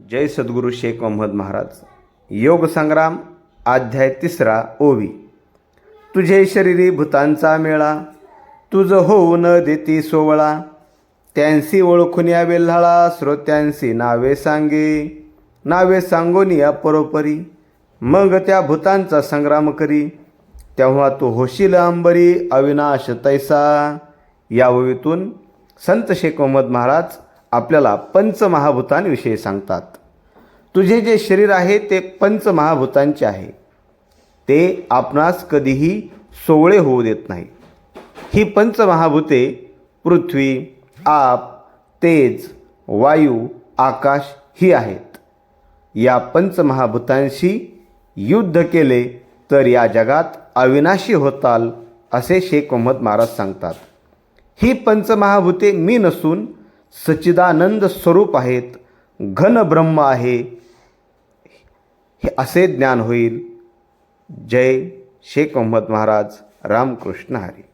जय सद्गुरू शेख मोहम्मद महाराज. योग संग्राम अध्याय तिसरा ओवी. तुझे शरीरी भूतांचा मेळा तुझं होऊ न देती सोवळा. त्यांसी ओळखून या वेल्हाळा श्रोत्यांसी नावे सांगे. नावे सांगून या परोपरी. मग त्या भूतांचा संग्राम करी. तेव्हा तू होशील अंबरी अविनाश तैसा. या ओवीतून संत शेख मोहम्मद महाराज आपल्याला पंचमहाभूतांविषयी सांगतात. तुझे जे शरीर आहे ते पंचमहाभूतांचे आहे. ते आपणास कधीही सोवळे होऊ देत नाही. ही पंचमहाभूते पृथ्वी आप तेज वायू आकाश ही आहेत. या पंचमहाभूतांशी युद्ध केले तर या जगात अविनाशी होताल असे शेख मोहम्मद महाराज सांगतात. ही पंचमहाभूते मी नसून सच्चिदानंद स्वरूप आहेत घन ब्रह्म आहे. हे असे ज्ञान होईल. जय शेख मोहम्मद महाराज. रामकृष्ण हरी.